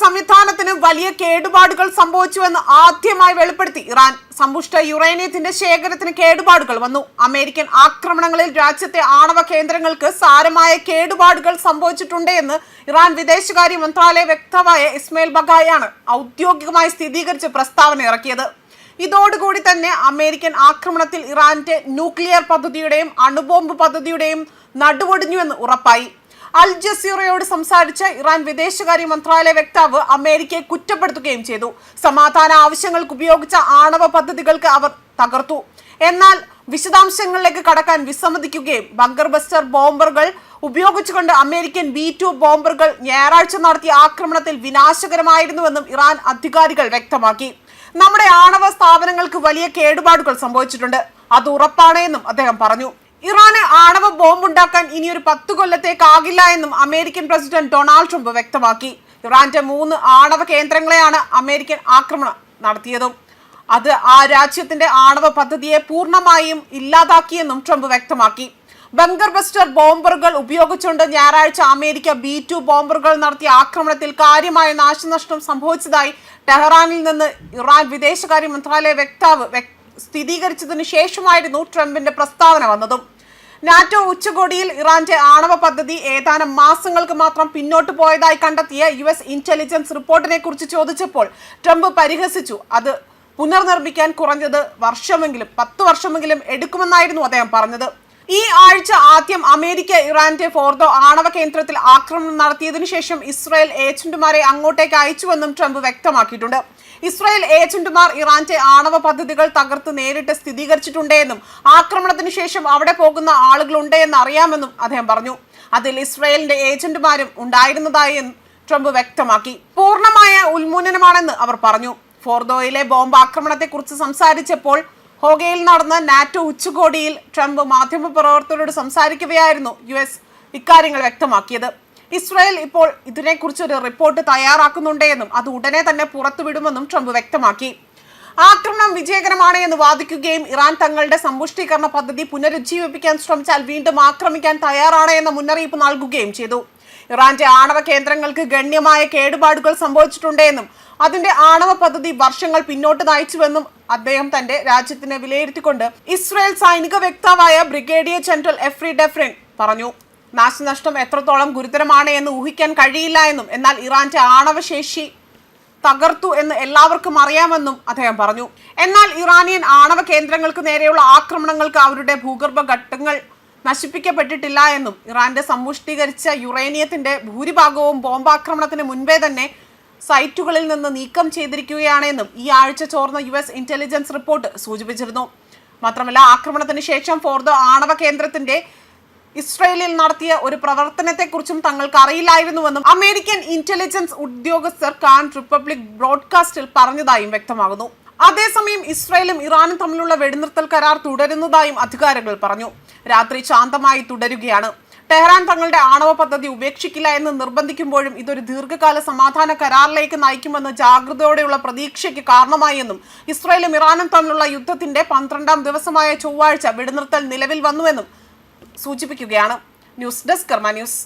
സംവിധാനത്തിന് വലിയ കേടുപാടുകൾ സംഭവിച്ചുവെന്ന് ആദ്യമായി വെളിപ്പെടുത്തി ഇറാൻ. സമ്പുഷ്ട യുറേനിയത്തിന്റെ ശേഖരത്തിന് കേടുപാടുകൾ വന്നു. അമേരിക്കൻ ആക്രമണങ്ങളിൽ രാജ്യത്തെ ആണവ കേന്ദ്രങ്ങൾക്ക് സാരമായ കേടുപാടുകൾ സംഭവിച്ചിട്ടുണ്ട് എന്ന് ഇറാൻ വിദേശകാര്യ മന്ത്രാലയ വ്യക്തമായ ഇസ്മയിൽ ബഗായാണ് ഔദ്യോഗികമായി സ്ഥിരീകരിച്ച് പ്രസ്താവന ഇറക്കിയത്. ഇതോടുകൂടി തന്നെ അമേരിക്കൻ ആക്രമണത്തിൽ ഇറാന്റെ ന്യൂക്ലിയർ പദ്ധതിയുടെയും അണുബോംബ് പദ്ധതിയുടെയും നടുവൊടിഞ്ഞുവെന്ന് ഉറപ്പായി. അൽ ജസീറയോട് സംസാരിച്ച ഇറാൻ വിദേശകാര്യ മന്ത്രാലയ വക്താവ് അമേരിക്കയെ കുറ്റപ്പെടുത്തുകയും ചെയ്തു. സമാധാന ആവശ്യങ്ങൾക്ക് ഉപയോഗിച്ച ആണവ പദ്ധതികൾക്ക് അവർ തകർത്തു. എന്നാൽ വിശദാംശങ്ങളിലേക്ക് കടക്കാൻ വിസമ്മതിക്കുകയും ബങ്കർ ബസ്റ്റർ ബോംബറുകൾ ഉപയോഗിച്ചുകൊണ്ട് അമേരിക്കൻ ബി ടു ബോംബറുകൾ ഞായറാഴ്ച നടത്തിയ ആക്രമണത്തിൽ വിനാശകരമായിരുന്നുവെന്നും ഇറാൻ അധികാരികൾ വ്യക്തമാക്കി. നമ്മുടെ ആണവ സ്ഥാപനങ്ങൾക്ക് വലിയ കേടുപാടുകൾ സംഭവിച്ചിട്ടുണ്ട്. അത് ഉറപ്പാണ് എന്നും അദ്ദേഹം പറഞ്ഞു. ഇറാന് ആണവ ബോംബുണ്ടാക്കാൻ ഇനി ഒരു പത്ത് കൊല്ലത്തേക്കാകില്ല എന്നും അമേരിക്കൻ പ്രസിഡന്റ് ഡൊണാൾഡ് ട്രംപ് വ്യക്തമാക്കി. ഇറാന്റെ മൂന്ന് ആണവ കേന്ദ്രങ്ങളെയാണ് അമേരിക്കൻ ആക്രമണം നടത്തിയതും. അത് ആ രാജ്യത്തിന്റെ ആണവ പദ്ധതിയെ പൂർണമായും ഇല്ലാതാക്കിയെന്നും ട്രംപ് വ്യക്തമാക്കി. ബങ്കർ ബസ്റ്റർ ബോംബറുകൾ ഉപയോഗിച്ചുകൊണ്ട് ഞായറാഴ്ച അമേരിക്ക ബി ടു ബോംബറുകൾ നടത്തിയ ആക്രമണത്തിൽ കാര്യമായ നാശനഷ്ടം സംഭവിച്ചതായി ടെഹ്റാനിൽ നിന്ന് ഇറാൻ വിദേശകാര്യ മന്ത്രാലയ വക്താവ് സ്ഥിരീകരിച്ചതിനു ശേഷമായിരുന്നു ട്രംപിന്റെ പ്രസ്താവന വന്നതും. നാറ്റോ ഉച്ചകോടിയിൽ ഇറാന്റെ ആണവ പദ്ധതി ഏതാനും മാസങ്ങൾക്ക് മാത്രം പിന്നോട്ട് പോയതായി കണ്ടെത്തിയ യു എസ് ഇന്റലിജൻസ് റിപ്പോർട്ടിനെ കുറിച്ച് ചോദിച്ചപ്പോൾ ട്രംപ് പരിഹസിച്ചു. അത് പുനർനിർമ്മിക്കാൻ കുറഞ്ഞത് വർഷമെങ്കിലും പത്ത് വർഷമെങ്കിലും എടുക്കുമെന്നായിരുന്നു അദ്ദേഹം പറഞ്ഞത്. ഈ ആഴ്ച ആദ്യം അമേരിക്ക ഇറാന്റെ ഫോർദോ ആണവ കേന്ദ്രത്തിൽ ആക്രമണം നടത്തിയതിനു ശേഷം ഇസ്രായേൽ ഏജന്റുമാരെ അങ്ങോട്ടേക്ക് അയച്ചുവെന്നും ട്രംപ് വ്യക്തമാക്കിയിട്ടുണ്ട്. ഇസ്രായേൽ ഏജന്റുമാർ ഇറാന്റെ ആണവ പദ്ധതികൾ തകർത്ത് നേരിട്ട് സ്ഥിരീകരിച്ചിട്ടുണ്ടെന്നും ആക്രമണത്തിന് ശേഷം അവിടെ പോകുന്ന ആളുകളുണ്ട് എന്ന് അറിയാമെന്നും അദ്ദേഹം പറഞ്ഞു. അതിൽ ഇസ്രായേലിന്റെ ഏജന്റുമാരും ഉണ്ടായിരുന്നതായി ട്രംപ് വ്യക്തമാക്കി. പൂർണമായ ഉന്മൂലനമാണെന്ന് അവർ പറഞ്ഞു. ഫോർദോയിലെ ബോംബ് ആക്രമണത്തെക്കുറിച്ച് സംസാരിച്ചപ്പോൾ ഹോഗയിൽ നടന്ന നാറ്റോ ഉച്ചകോടിയിൽ ട്രംപ് മാധ്യമപ്രവർത്തകരോട് സംസാരിക്കുകയായിരുന്നു യു എസ് ഇക്കാര്യങ്ങൾ വ്യക്തമാക്കിയത്. ഇസ്രായേൽ ഇപ്പോൾ ഇതിനെക്കുറിച്ച് ഒരു റിപ്പോർട്ട് തയ്യാറാക്കുന്നുണ്ടെന്നും അത് ഉടനെ തന്നെ പുറത്തുവിടുമെന്നും ട്രംപ് വ്യക്തമാക്കി. ആക്രമണം വിജയകരമാണ് എന്ന് വാദിക്കുകയും ഇറാൻ തങ്ങളുടെ സമ്പുഷ്ടീകരണ പദ്ധതി പുനരുജ്ജീവിപ്പിക്കാൻ ശ്രമിച്ചാൽ വീണ്ടും ആക്രമിക്കാൻ തയ്യാറാണ് എന്ന മുന്നറിയിപ്പ് നൽകുകയും ചെയ്തു. ഇറാന്റെ ആണവ കേന്ദ്രങ്ങൾക്ക് ഗണ്യമായ കേടുപാടുകൾ സംഭവിച്ചിട്ടുണ്ട് എന്നും അതിന്റെ ആണവ പദ്ധതി വർഷങ്ങൾ പിന്നോട്ട് നയിച്ചുവെന്നും അദ്ദേഹം തന്റെ രാജ്യത്തിന് വിലയിരുത്തിക്കൊണ്ട് ഇസ്രയേൽ സൈനിക വക്താവായ ബ്രിഗേഡിയർ ജനറൽ എഫ്രി ഡെഫ്രിൻ പറഞ്ഞു. നാശനഷ്ടം എത്രത്തോളം ഗുരുതരമാണ് എന്ന് ഊഹിക്കാൻ കഴിയില്ല എന്നും എന്നാൽ ഇറാന്റെ ആണവശേഷി തകർത്തു എന്ന് എല്ലാവർക്കും അറിയാമെന്നും അദ്ദേഹം പറഞ്ഞു. എന്നാൽ ഇറാനിയൻ ആണവ കേന്ദ്രങ്ങൾക്ക് നേരെയുള്ള ആക്രമണങ്ങൾക്ക് അവരുടെ ഭൂഗർഭ ഘട്ടങ്ങൾ നശിപ്പിക്കപ്പെട്ടിട്ടില്ല എന്നും ഇറാന്റെ സമ്പുഷ്ടീകരിച്ച യുറേനിയത്തിന്റെ ഭൂരിഭാഗവും ബോംബാക്രമണത്തിന് മുൻപേ തന്നെ സൈറ്റുകളിൽ നിന്ന് നീക്കം ചെയ്തിരിക്കുകയാണെന്നും ഈ ആഴ്ച ചോർന്ന യു എസ് ഇന്റലിജൻസ് റിപ്പോർട്ട് സൂചിപ്പിച്ചിരുന്നു. മാത്രമല്ല ആക്രമണത്തിന് ശേഷം ഫോർദോ ആണവ കേന്ദ്രത്തിന്റെ ഇസ്രയേലിൽ നടത്തിയ ഒരു പ്രവർത്തനത്തെക്കുറിച്ചും തങ്ങൾക്ക് അറിയില്ലായിരുന്നുവെന്നും അമേരിക്കൻ ഇന്റലിജൻസ് ഉദ്യോഗസ്ഥർ കാൻ റിപ്പബ്ലിക് ബ്രോഡ്കാസ്റ്റിൽ പറഞ്ഞതായും വ്യക്തമാകുന്നു. അതേസമയം ഇസ്രായേലും ഇറാനും തമ്മിലുള്ള വെടിനിർത്തൽ കരാർ തുടരുന്നതായും അധികാരികൾ പറഞ്ഞു. രാത്രി ശാന്തമായി തുടരുകയാണ്. ടെഹ്റാൻ തങ്ങളുടെ ആണവ പദ്ധതി ഉപേക്ഷിക്കില്ല എന്ന് നിർബന്ധിക്കുമ്പോഴും ഇതൊരു ദീർഘകാല സമാധാന കരാറിലേക്ക് നയിക്കുമെന്ന് ജാഗ്രതയോടെയുള്ള പ്രതീക്ഷയ്ക്ക് കാരണമായെന്നും ഇസ്രായേലും ഇറാനും തമ്മിലുള്ള യുദ്ധത്തിന്റെ പന്ത്രണ്ടാം ദിവസമായ ചൊവ്വാഴ്ച വെടിനിർത്തൽ നിലവിൽ വന്നുവെന്നും സൂചിപ്പിക്കുകയാണ്. News desk Karma news.